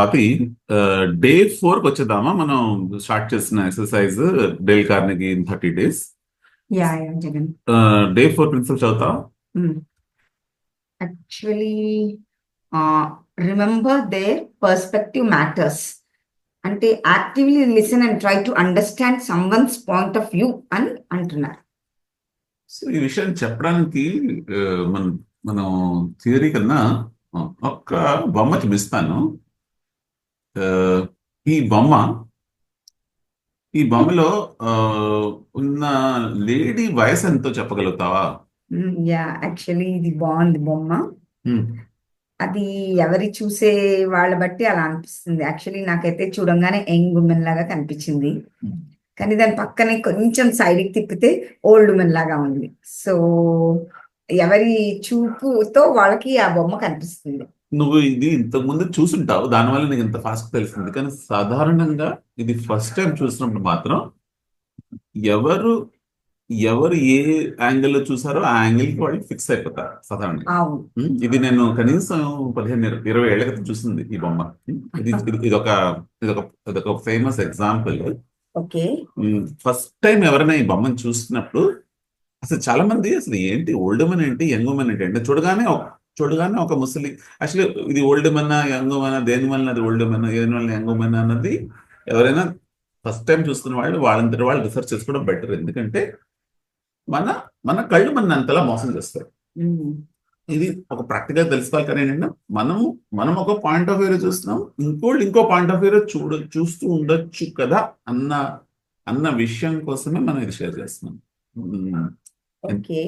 Swathi day ఫోర్కి వచ్చేద్దామా? మనం start చేసిన exercise Dale Carnegie in thirty days. Day four principle చదువుతావా? Actually remember their perspective matters. అంటే actively listen and try to understand someone's point of view అని అంటున్నారు. So ఈ విషయం చెప్పడానికి మనం మనం థియరీ కన్నా ఒక్క బొమ్మ చూపిస్తాను ఈ బొమ్మ ఈ బొమ్మలో ఉన్న లేడీ వయసు ఎంతో చెప్పగలుగుతావా? యా యాక్చువల్లీ ఇది బాగుంది బొమ్మ. అది ఎవరి చూసే వాళ్ళ బట్టి అలా అనిపిస్తుంది. యాక్చువల్లీ నాకైతే చూడంగానే యంగ్ ఉమెన్ లాగా కనిపించింది. కానీ దాని పక్కనే కొంచెం సైడ్కి తిప్పితే ఓల్డ్ ఉమెన్ లాగా ఉంది. సో ఎవరి చూపుతో వాళ్ళకి ఆ బొమ్మ కనిపిస్తుంది. నువ్వు ఇది ఇంతకు ముందు చూసుంటావు దానివల్ల నీకు ఇంత ఫాస్ట్ తెలిసింది. కానీ సాధారణంగా ఇది ఫస్ట్ టైం చూసినప్పుడు మాత్రం ఎవరు ఎవరు ఏ యాంగిల్లో చూసారో ఆ యాంగిల్కి వాళ్ళు ఫిక్స్ అయిపోతారు సాధారణంగా. ఇది నేను కనీసం పదిహేను ఇరవై- ఏళ్ళ క్రితం చూసింది ఈ బొమ్మ. ఇది ఇది- ఇదొక ఇదొక ఇదొక famous example okay. First time ఎవరైనా ఈ బొమ్మను చూసినప్పుడు అసలు చాలా మంది అసలు ఏంటి ఓల్డ్ ఉమెన్ ఏంటి యంగ్ ఉమెన్ ఏంటి అంటే చూడగానే చూడగానే ఒక ముసలి యాక్చువల్లీ ఇది ఓల్డ్ ఉమెన్ యంగ్ ఉమెన్ దేని వల్ల అది ఓల్డ్ ఉమెన్ దేని వల్ల యంగ్ ఉమెన్ అన్నది ఎవరైనా ఫస్ట్ టైం చూస్తున్న వాళ్ళు వాళ్ళంతటి వాళ్ళు రీసెర్చ్ చేసుకోవడం బెటర్ ఎందుకంటే మన మన కళ్ళు మన అంతలా మోసం చేస్తాయి. ఉమ్, ఇది ఒక ప్రాక్టికల్ తెలుసుకోవాలి కానీ ఏంటంటే మనము మనం ఒక పాయింట్ ఆఫ్ వ్యూలో చూస్తున్నాం ఇంకోళ్ళు ఇంకో పాయింట్ ఆఫ్ వ్యూలో చూడ చూస్తూ ఉండొచ్చు కదా అన్న అన్న విషయం కోసమే మనం ఇది షేర్ చేస్తున్నాం. ఓకే.